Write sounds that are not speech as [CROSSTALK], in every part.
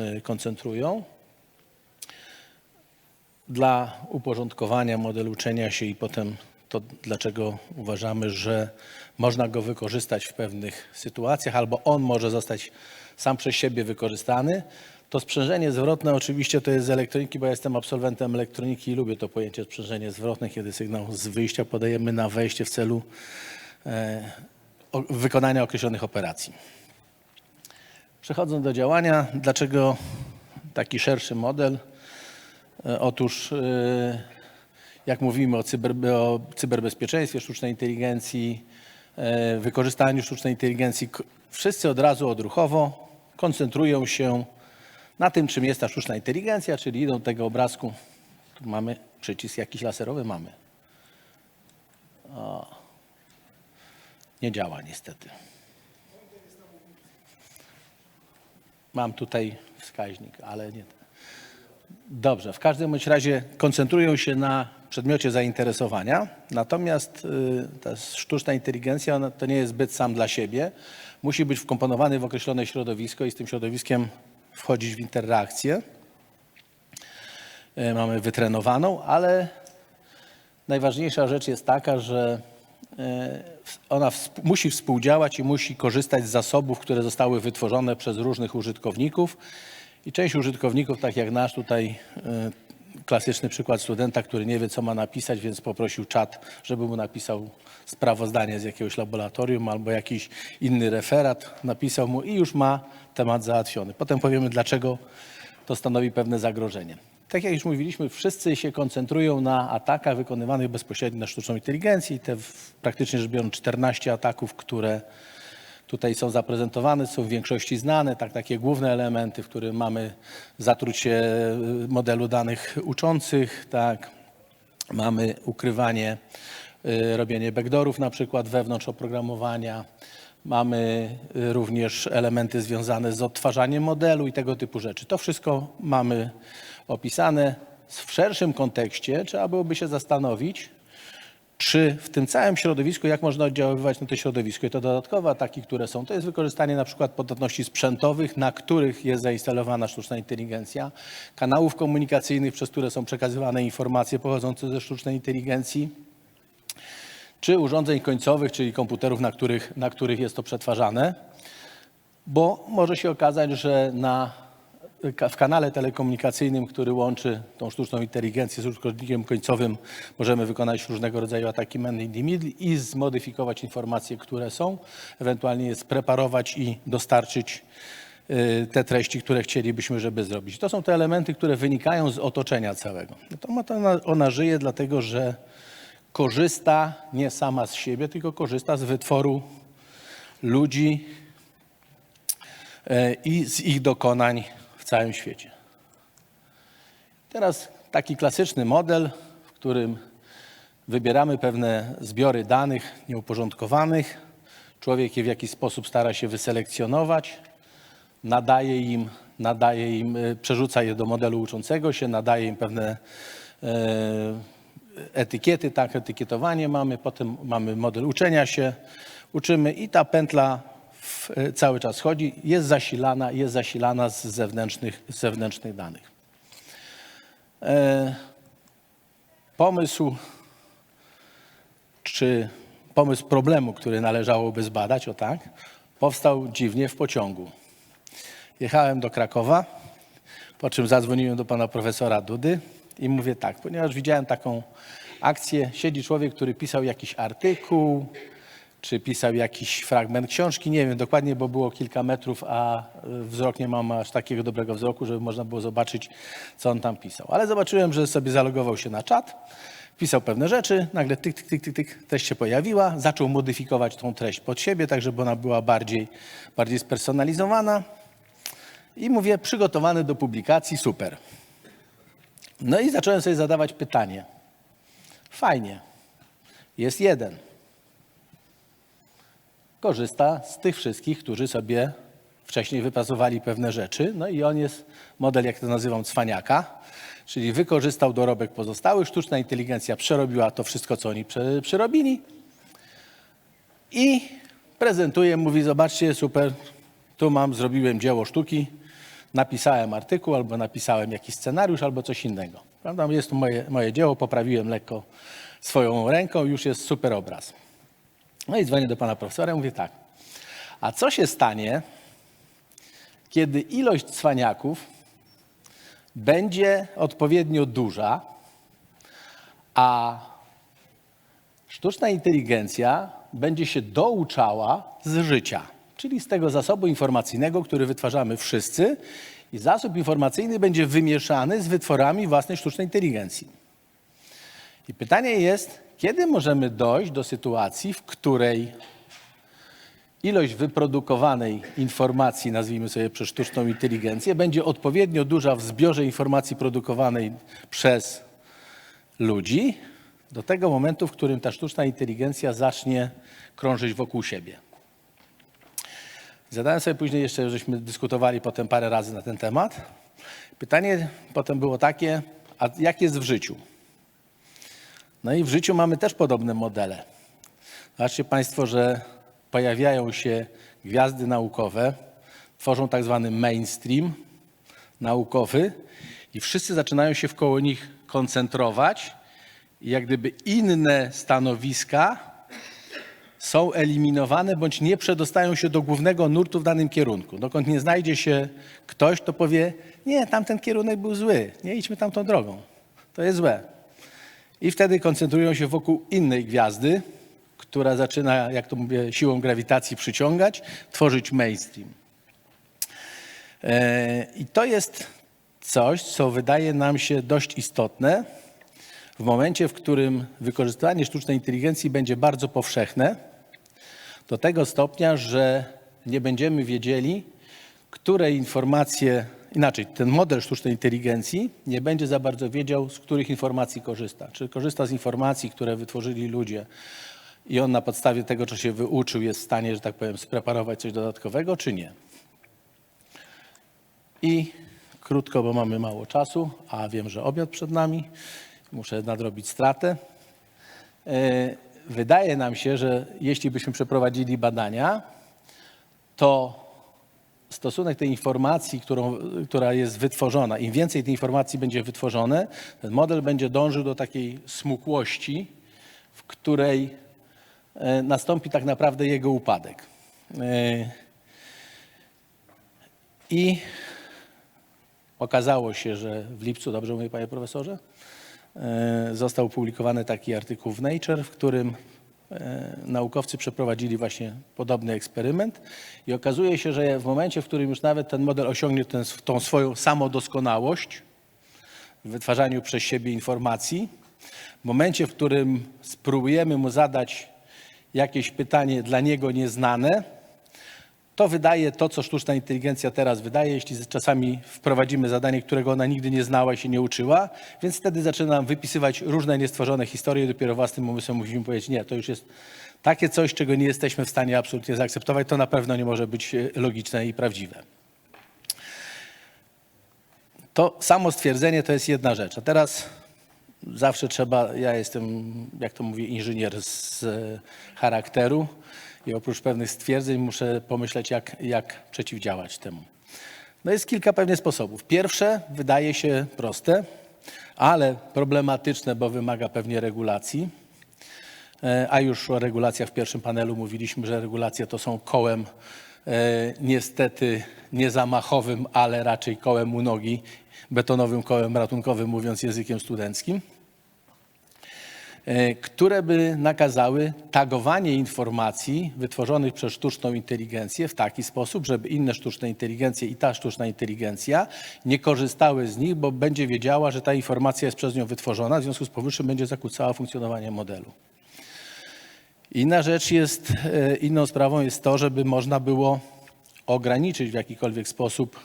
y, koncentrują. Dla uporządkowania modelu uczenia się i potem to, dlaczego uważamy, że można go wykorzystać w pewnych sytuacjach, albo on może zostać sam przez siebie wykorzystany. To sprzężenie zwrotne oczywiście to jest z elektroniki, bo ja jestem absolwentem elektroniki i lubię to pojęcie sprzężenie zwrotne, kiedy sygnał z wyjścia podajemy na wejście w celu e, wykonania określonych operacji. Przechodząc do działania, dlaczego taki szerszy model? E, Otóż, e, jak mówimy o, cyber, o cyberbezpieczeństwie, sztucznej inteligencji, e, wykorzystaniu sztucznej inteligencji, wszyscy od razu odruchowo koncentrują się na tym, czym jest ta sztuczna inteligencja, czyli idą do tego obrazku. Tu mamy przycisk jakiś laserowy, mamy. O, nie działa niestety. Mam tutaj wskaźnik, ale nie. Dobrze, w każdym bądź razie koncentrują się na przedmiocie zainteresowania, natomiast y, ta sztuczna inteligencja ona to nie jest zbyt sam dla siebie. Musi być wkomponowany w określone środowisko i z tym środowiskiem wchodzić w interakcję. Y, Mamy wytrenowaną, ale najważniejsza rzecz jest taka, że ona wsp- musi współdziałać i musi korzystać z zasobów, które zostały wytworzone przez różnych użytkowników. I część użytkowników, tak jak nasz tutaj e, klasyczny przykład studenta, który nie wie, co ma napisać, więc poprosił czat, żeby mu napisał sprawozdanie z jakiegoś laboratorium albo jakiś inny referat, napisał mu i już ma temat załatwiony. Potem powiemy, dlaczego to stanowi pewne zagrożenie. Tak jak już mówiliśmy, wszyscy się koncentrują na atakach wykonywanych bezpośrednio na sztuczną inteligencję te praktycznie rzecz biorąc 14 ataków, które tutaj są zaprezentowane, są w większości znane, tak, takie główne elementy, w których mamy zatrucie y, modelu danych uczących, tak, mamy ukrywanie, y, robienie backdoorów na przykład wewnątrz oprogramowania, mamy y, również elementy związane z odtwarzaniem modelu i tego typu rzeczy. To wszystko mamy opisane. W szerszym kontekście trzeba byłoby się zastanowić, czy w tym całym środowisku, jak można oddziaływać na to środowisko. I to dodatkowe ataki, które są, to jest wykorzystanie na przykład podatności sprzętowych, na których jest zainstalowana sztuczna inteligencja, kanałów komunikacyjnych, przez które są przekazywane informacje pochodzące ze sztucznej inteligencji, czy urządzeń końcowych, czyli komputerów, na których, na których jest to przetwarzane, bo może się okazać, że na, w kanale telekomunikacyjnym, który łączy tą sztuczną inteligencję z użytkownikiem końcowym, możemy wykonać różnego rodzaju ataki man in the middle i zmodyfikować informacje, które są, ewentualnie je spreparować i dostarczyć y, te treści, które chcielibyśmy, żeby zrobić. To są te elementy, które wynikają z otoczenia całego. No to ma to ona, ona żyje dlatego, że korzysta nie sama z siebie, tylko korzysta z wytworu ludzi e, i z ich dokonań całym świecie. Teraz taki klasyczny model, w którym wybieramy pewne zbiory danych nieuporządkowanych. Człowiek je w jakiś sposób stara się wyselekcjonować, nadaje im, nadaje im, e, przerzuca je do modelu uczącego się, nadaje im pewne e, etykiety, tak, etykietowanie mamy, potem mamy model uczenia się, uczymy i ta pętla e, cały czas chodzi, jest zasilana, jest zasilana z zewnętrznych, z zewnętrznych danych. E, pomysł, czy pomysł problemu, który należałoby zbadać, o tak, powstał dziwnie w pociągu. Jechałem do Krakowa, po czym zadzwoniłem do pana profesora Dudy i mówię tak, ponieważ widziałem taką akcję, siedzi człowiek, który pisał jakiś artykuł, czy pisał jakiś fragment książki, nie wiem dokładnie, bo było kilka metrów, a y, wzrok nie mam aż takiego dobrego wzroku, żeby można było zobaczyć, co on tam pisał. Ale zobaczyłem, że sobie zalogował się na czat, pisał pewne rzeczy, nagle tyk, tyk, tyk, tyk, tyk, treść się pojawiła, zaczął modyfikować tą treść pod siebie, tak żeby ona była bardziej, bardziej spersonalizowana. I mówię, przygotowany do publikacji, super. No i zacząłem sobie zadawać pytanie. Fajnie, jest jeden. Korzysta z tych wszystkich, którzy sobie wcześniej wypracowali pewne rzeczy. No i on jest model, jak to nazywam, cwaniaka, czyli wykorzystał dorobek pozostałych. Sztuczna inteligencja przerobiła to wszystko, co oni prze, przerobili i prezentuje, mówi, zobaczcie, super, tu mam, zrobiłem dzieło sztuki, napisałem artykuł, albo napisałem jakiś scenariusz, albo coś innego. Prawda? Jest to moje, moje dzieło, poprawiłem lekko swoją ręką, już jest super obraz. No i dzwonię do pana profesora i mówię tak, a co się stanie, kiedy ilość cwaniaków będzie odpowiednio duża, a sztuczna inteligencja będzie się douczała z życia, czyli z tego zasobu informacyjnego, który wytwarzamy wszyscy, i zasób informacyjny będzie wymieszany z wytworami własnej sztucznej inteligencji. I pytanie jest, kiedy możemy dojść do sytuacji, w której ilość wyprodukowanej informacji, nazwijmy sobie przez sztuczną inteligencję, będzie odpowiednio duża w zbiorze informacji produkowanej przez ludzi, do tego momentu, w którym ta sztuczna inteligencja zacznie krążyć wokół siebie. Zadałem sobie później jeszcze, żeśmy dyskutowali potem parę razy na ten temat. Pytanie potem było takie, a jak jest w życiu? No i w życiu mamy też podobne modele. Zobaczcie Państwo, że pojawiają się gwiazdy naukowe, tworzą tak zwany mainstream naukowy i wszyscy zaczynają się wkoło nich koncentrować i jak gdyby inne stanowiska są eliminowane bądź nie przedostają się do głównego nurtu w danym kierunku. Dokąd nie znajdzie się ktoś, kto powie, nie, tamten kierunek był zły, nie idźmy tamtą drogą, to jest złe. I wtedy koncentrują się wokół innej gwiazdy, która zaczyna, jak to mówię, siłą grawitacji przyciągać, tworzyć mainstream. E, I to jest coś, co wydaje nam się dość istotne w momencie, w którym wykorzystywanie sztucznej inteligencji będzie bardzo powszechne, do tego stopnia, że nie będziemy wiedzieli, które informacje, inaczej, ten model sztucznej inteligencji nie będzie za bardzo wiedział, z których informacji korzysta. Czy korzysta z informacji, które wytworzyli ludzie i on na podstawie tego, co się wyuczył, jest w stanie, że tak powiem, spreparować coś dodatkowego, czy nie. I krótko, bo mamy mało czasu, a wiem, że obiad przed nami, muszę nadrobić stratę. E, Wydaje nam się, że jeśli byśmy przeprowadzili badania, to stosunek tej informacji, którą, która jest wytworzona, im więcej tej informacji będzie wytworzone, ten model będzie dążył do takiej smukłości, w której e, nastąpi tak naprawdę jego upadek. E, I okazało się, że w lipcu, dobrze mówię panie profesorze, e, został opublikowany taki artykuł w Nature, w którym naukowcy przeprowadzili właśnie podobny eksperyment i okazuje się, że w momencie, w którym już nawet ten model osiągnie ten, tą swoją samodoskonałość w wytwarzaniu przez siebie informacji, w momencie, w którym spróbujemy mu zadać jakieś pytanie dla niego nieznane, to wydaje to, co sztuczna inteligencja teraz wydaje, jeśli czasami wprowadzimy zadanie, którego ona nigdy nie znała i się nie uczyła, więc wtedy zaczyna nam wypisywać różne niestworzone historie i dopiero własnym umysłem musimy powiedzieć, nie, to już jest takie coś, czego nie jesteśmy w stanie absolutnie zaakceptować, to na pewno nie może być e, logiczne i prawdziwe. To samo stwierdzenie to jest jedna rzecz. A teraz zawsze trzeba, ja jestem, jak to mówię, inżynier z e, charakteru i oprócz pewnych stwierdzeń muszę pomyśleć, jak, jak przeciwdziałać temu. No jest kilka pewnie sposobów. Pierwsze wydaje się proste, ale problematyczne, bo wymaga pewnie regulacji. E, A już o regulacjach w pierwszym panelu mówiliśmy, że regulacje to są kołem e, niestety nie zamachowym, ale raczej kołem u nogi, betonowym kołem ratunkowym, mówiąc językiem studenckim, które by nakazały tagowanie informacji wytworzonych przez sztuczną inteligencję w taki sposób, żeby inne sztuczne inteligencje i ta sztuczna inteligencja nie korzystały z nich, bo będzie wiedziała, że ta informacja jest przez nią wytworzona, w związku z powyższym będzie zakłócała funkcjonowanie modelu. Inna rzecz jest, e, inną sprawą jest to, żeby można było ograniczyć w jakikolwiek sposób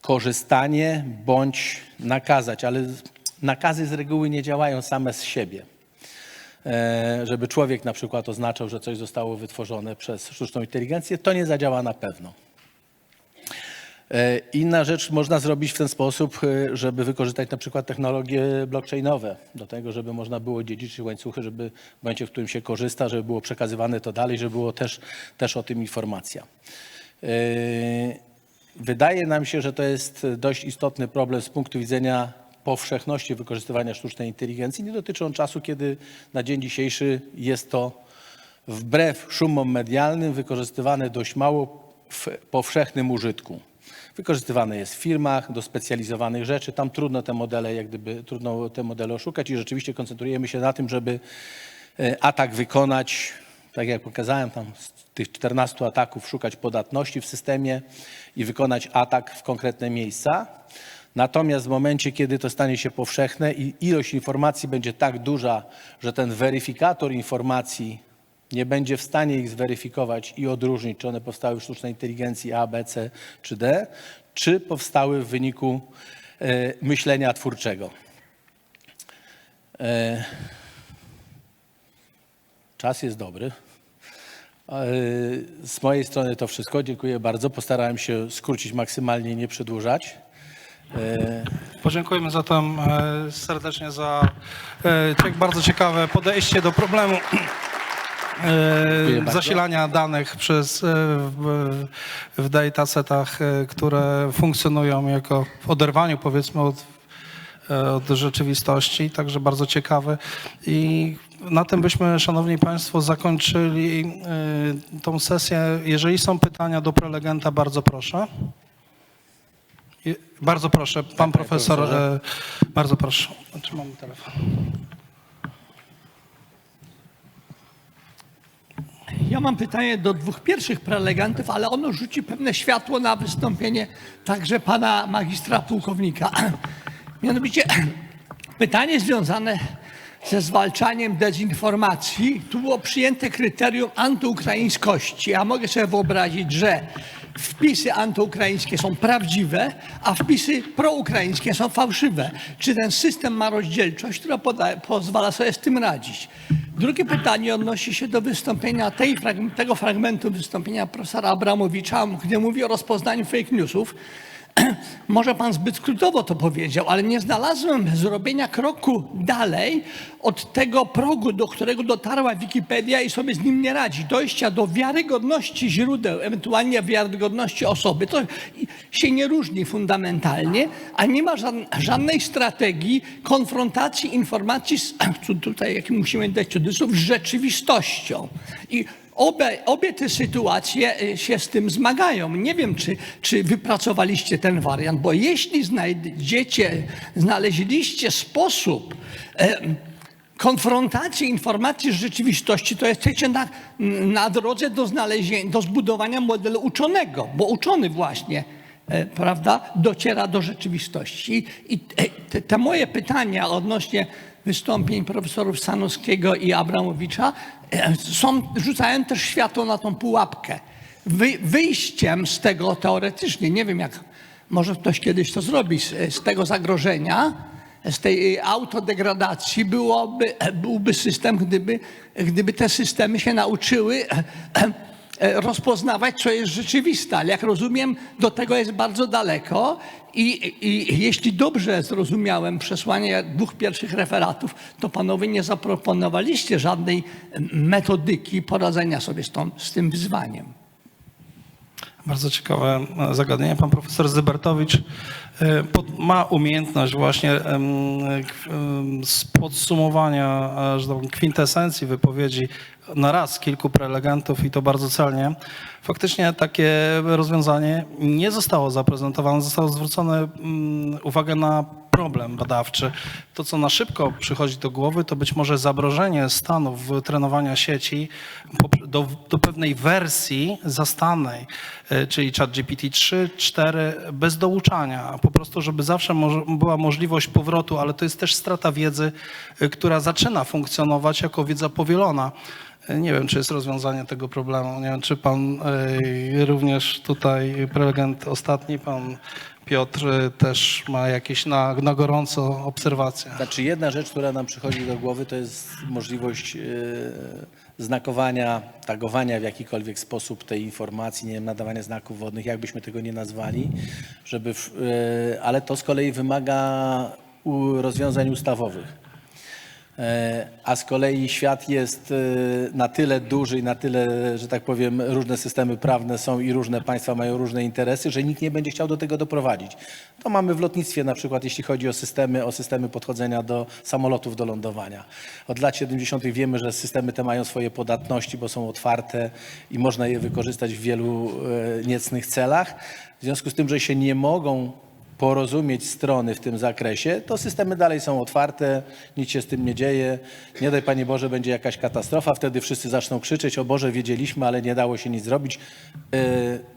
korzystanie bądź nakazać, ale nakazy z reguły nie działają same z siebie. E, Żeby człowiek na przykład oznaczał, że coś zostało wytworzone przez sztuczną inteligencję, to nie zadziała na pewno. E, Inna rzecz można zrobić w ten sposób, e, żeby wykorzystać na przykład technologie blockchainowe do tego, żeby można było dziedziczyć łańcuchy, żeby w momencie, w którym się korzysta, żeby było przekazywane to dalej, żeby było też, też o tym informacja. Wydaje nam się, że to jest dość istotny problem z punktu widzenia powszechności wykorzystywania sztucznej inteligencji. Nie dotyczy on czasu, kiedy na dzień dzisiejszy jest to wbrew szumom medialnym wykorzystywane dość mało w powszechnym użytku. Wykorzystywane jest w firmach do specjalizowanych rzeczy. Tam trudno te modele, jak gdyby, trudno te modele oszukać i rzeczywiście koncentrujemy się na tym, żeby e, atak wykonać, tak jak pokazałem, tam z tych 14 ataków szukać podatności w systemie i wykonać atak w konkretne miejsca. Natomiast w momencie, kiedy to stanie się powszechne i ilość informacji będzie tak duża, że ten weryfikator informacji nie będzie w stanie ich zweryfikować i odróżnić, czy one powstały w sztucznej inteligencji A, B, C czy D, czy powstały w wyniku e, myślenia twórczego. E, czas jest dobry. E, z mojej strony to wszystko. Dziękuję bardzo. Postarałem się skrócić maksymalnie, nie przedłużać. E, Podziękujemy zatem serdecznie za e, bardzo ciekawe podejście do problemu e, zasilania danych przez, w, w datasetach, które funkcjonują jako w oderwaniu powiedzmy od, od rzeczywistości, także bardzo ciekawe. I na tym byśmy, Szanowni Państwo, zakończyli tą sesję. Jeżeli są pytania do prelegenta, bardzo proszę. Bardzo proszę, pan profesor, profesorze. e, bardzo proszę. Czy mam telefon? Ja mam pytanie do dwóch pierwszych prelegentów, ale ono rzuci pewne światło na wystąpienie także pana magistra pułkownika. [CLEARS THROAT] Mianowicie [CLEARS THROAT] pytanie związane ze zwalczaniem dezinformacji. Tu było przyjęte kryterium antyukraińskości. Ja mogę sobie wyobrazić, że wpisy antyukraińskie są prawdziwe, a wpisy proukraińskie są fałszywe. Czy ten system ma rozdzielczość, która poda- pozwala sobie z tym radzić? Drugie pytanie odnosi się do wystąpienia tej, tego fragmentu wystąpienia profesora Abramowicza, gdzie mówi o rozpoznaniu fake newsów. [CLEARS THROAT] Może pan zbyt skrótowo to powiedział, ale nie znalazłem zrobienia kroku dalej od tego progu, do którego dotarła Wikipedia i sobie z nim nie radzi. Dojścia do wiarygodności źródeł, ewentualnie wiarygodności osoby. To się nie różni fundamentalnie, a nie ma żadn- żadnej strategii konfrontacji informacji z, tu- [CLEARS THROAT] tutaj jaki musimy dać cudzysłów, z rzeczywistością. I Obie, obie te sytuacje y, się z tym zmagają. Nie wiem, czy, czy wypracowaliście ten wariant, bo jeśli znajdziecie, znaleźliście sposób e, konfrontacji informacji z rzeczywistości, to jesteście na, na drodze do, do zbudowania modelu uczonego, bo uczony właśnie e, prawda, dociera do rzeczywistości. I te, te, moje pytania odnośnie wystąpień profesorów Stanowskiego i Abramowicza są, rzucają też światło na tą pułapkę. Wy, wyjściem z tego teoretycznie, nie wiem jak, może ktoś kiedyś to zrobi, z, z tego zagrożenia, z tej autodegradacji byłoby, byłby system, gdyby, gdyby te systemy się nauczyły e, rozpoznawać, co jest rzeczywiste. Ale jak rozumiem, do tego jest bardzo daleko i, i jeśli dobrze zrozumiałem przesłanie dwóch pierwszych referatów, to panowie nie zaproponowaliście żadnej metodyki poradzenia sobie z, tą, z tym wyzwaniem. Bardzo ciekawe e, zagadnienie. Pan profesor Zybertowicz e, ma umiejętność właśnie z podsumowania e, że tak powiem, kwintesencji wypowiedzi na raz kilku prelegentów i to bardzo celnie. Faktycznie takie rozwiązanie nie zostało zaprezentowane, zostało zwrócone mm, uwagę na problem badawczy. To, co na szybko przychodzi do głowy, to być może zamrożenie stanów trenowania sieci do, do pewnej wersji zastanej, e, czyli ChatGPT 3, 4, bez douczania. Po prostu, żeby zawsze była możliwość powrotu, ale to jest też strata wiedzy, e, która zaczyna funkcjonować jako wiedza powielona. E, Nie wiem, czy jest rozwiązanie tego problemu. Nie wiem, czy pan e, również tutaj, prelegent ostatni, pan Piotr też ma jakieś na, na gorąco obserwacje. Znaczy jedna rzecz, która nam przychodzi do głowy, to jest możliwość e, znakowania, tagowania w jakikolwiek sposób tej informacji, nie wiem, nadawania znaków wodnych, jakbyśmy tego nie nazwali, żeby, w, e, ale to z kolei wymaga u, rozwiązań ustawowych. E, A z kolei świat jest e, na tyle duży i na tyle, że tak powiem, różne systemy prawne są i różne państwa mają różne interesy, że nikt nie będzie chciał do tego doprowadzić. To mamy w lotnictwie na przykład, jeśli chodzi o systemy, o systemy podchodzenia do samolotów do lądowania. Od lat 70. wiemy, że systemy te mają swoje podatności, bo są otwarte i można je wykorzystać w wielu e, niecnych celach. W związku z tym, że się nie mogą porozumieć strony w tym zakresie, to systemy dalej są otwarte, nic się z tym nie dzieje. Nie daj Panie Boże, będzie jakaś katastrofa, wtedy wszyscy zaczną krzyczeć, o Boże, wiedzieliśmy, ale nie dało się nic zrobić. Yy,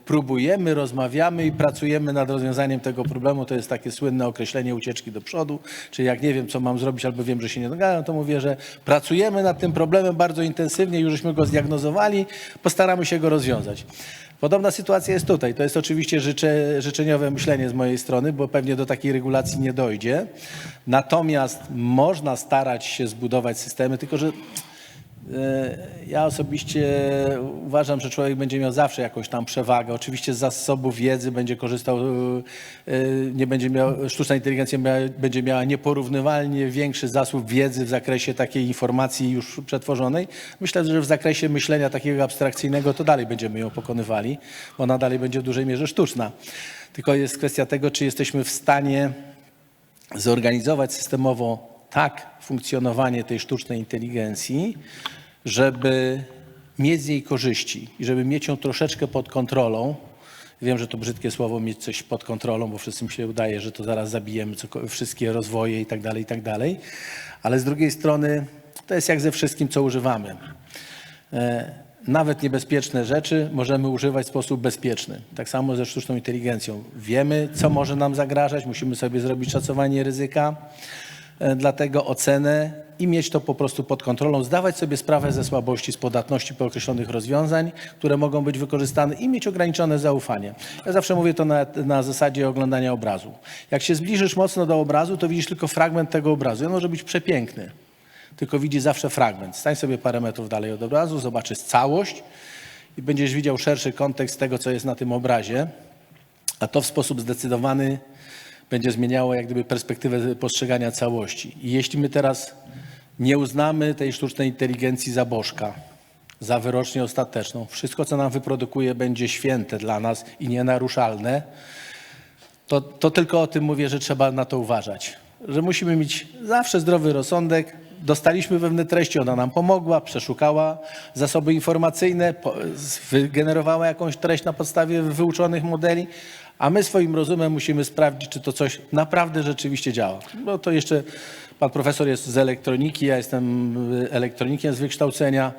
próbujemy, rozmawiamy i pracujemy nad rozwiązaniem tego problemu. To jest takie słynne określenie ucieczki do przodu, czyli jak nie wiem, co mam zrobić, albo wiem, że się nie dogadam, to mówię, że pracujemy nad tym problemem bardzo intensywnie, już żeśmy go zdiagnozowali, postaramy się go rozwiązać. Podobna sytuacja jest tutaj. To jest oczywiście życze, życzeniowe myślenie z mojej strony, bo pewnie do takiej regulacji nie dojdzie. Natomiast można starać się zbudować systemy, tylko że ja osobiście uważam, że człowiek będzie miał zawsze jakąś tam przewagę. Oczywiście z zasobów wiedzy będzie korzystał, e, nie będzie miał, sztuczna inteligencja będzie miała nieporównywalnie większy zasób wiedzy w zakresie takiej informacji już przetworzonej. Myślę, że w zakresie myślenia takiego abstrakcyjnego to dalej będziemy ją pokonywali, bo ona dalej będzie w dużej mierze sztuczna. Tylko jest kwestia tego, czy jesteśmy w stanie zorganizować systemowo tak funkcjonowanie tej sztucznej inteligencji, żeby mieć z niej korzyści i żeby mieć ją troszeczkę pod kontrolą. Wiem, że to brzydkie słowo mieć coś pod kontrolą, bo wszystkim się udaje, że to zaraz zabijemy wszystkie rozwoje i tak dalej, i tak dalej. Ale z drugiej strony to jest jak ze wszystkim, co używamy. E, Nawet niebezpieczne rzeczy możemy używać w sposób bezpieczny. Tak samo ze sztuczną inteligencją. Wiemy, co może nam zagrażać, musimy sobie zrobić szacowanie ryzyka, e, dlatego ocenę i mieć to po prostu pod kontrolą, zdawać sobie sprawę ze słabości, z podatności po określonych rozwiązań, które mogą być wykorzystane i mieć ograniczone zaufanie. Ja zawsze mówię to na, na zasadzie oglądania obrazu. Jak się zbliżysz mocno do obrazu, to widzisz tylko fragment tego obrazu. On może być przepiękny tylko widzi zawsze fragment. Stań sobie parę metrów dalej od obrazu, zobaczysz całość i będziesz widział szerszy kontekst tego, co jest na tym obrazie, a to w sposób zdecydowany będzie zmieniało jak gdyby perspektywę postrzegania całości. I jeśli my teraz nie uznamy tej sztucznej inteligencji za bożka, za wyrocznie ostateczną, wszystko, co nam wyprodukuje, będzie święte dla nas i nienaruszalne, to, to tylko o tym mówię, że trzeba na to uważać. Że musimy mieć zawsze zdrowy rozsądek. Dostaliśmy pewne treści, ona nam pomogła, przeszukała zasoby informacyjne, wygenerowała jakąś treść na podstawie wyuczonych modeli, a my swoim rozumem musimy sprawdzić, czy to coś naprawdę rzeczywiście działa. Bo to jeszcze pan profesor jest z elektroniki, ja jestem elektronikiem z wykształcenia.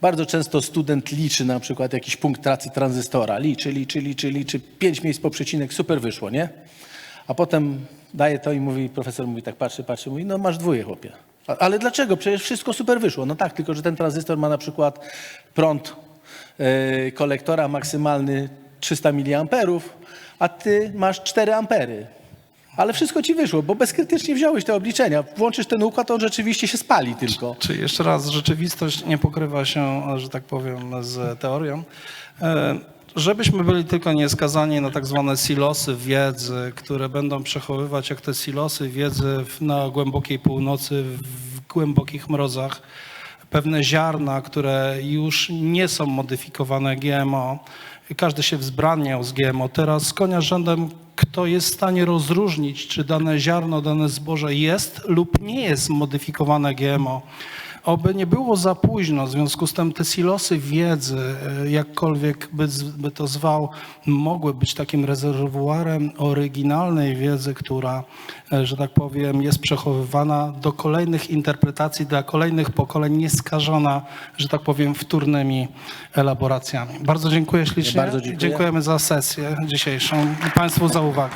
Bardzo często student liczy na przykład jakiś punkt tracji tranzystora. Liczy, liczy, liczy, liczy. Pięć miejsc po przecinek, super wyszło, nie? A potem daje to i mówi, profesor mówi tak, patrzy, patrzy, mówi, no masz dwóje, chłopie. Ale dlaczego? Przecież wszystko super wyszło. No tak, tylko że ten tranzystor ma na przykład prąd e, kolektora maksymalny 300 mA, a ty masz 4 ampery. Ale wszystko ci wyszło, bo bezkrytycznie wziąłeś te obliczenia. Włączysz ten układ, on rzeczywiście się spali tylko. Czy jeszcze raz, rzeczywistość nie pokrywa się, że tak powiem, z teorią. E, Żebyśmy byli tylko nieskazani na tak zwane silosy wiedzy, które będą przechowywać jak te silosy wiedzy na głębokiej północy, w głębokich mrozach, pewne ziarna, które już nie są modyfikowane GMO. I Każdy się wzbraniał z GMO. Teraz konia rzędem, kto jest w stanie rozróżnić, czy dane ziarno, dane zboże jest lub nie jest modyfikowane GMO. Oby nie było za późno, w związku z tym te silosy wiedzy, e, jakkolwiek by, by to zwał, mogły być takim rezerwuarem oryginalnej wiedzy, która, e, że tak powiem, jest przechowywana do kolejnych interpretacji, dla kolejnych pokoleń, nieskażona, że tak powiem, wtórnymi elaboracjami. Bardzo dziękuję ślicznie. bardzo dziękuję. Dziękujemy za sesję dzisiejszą i Państwu za uwagę.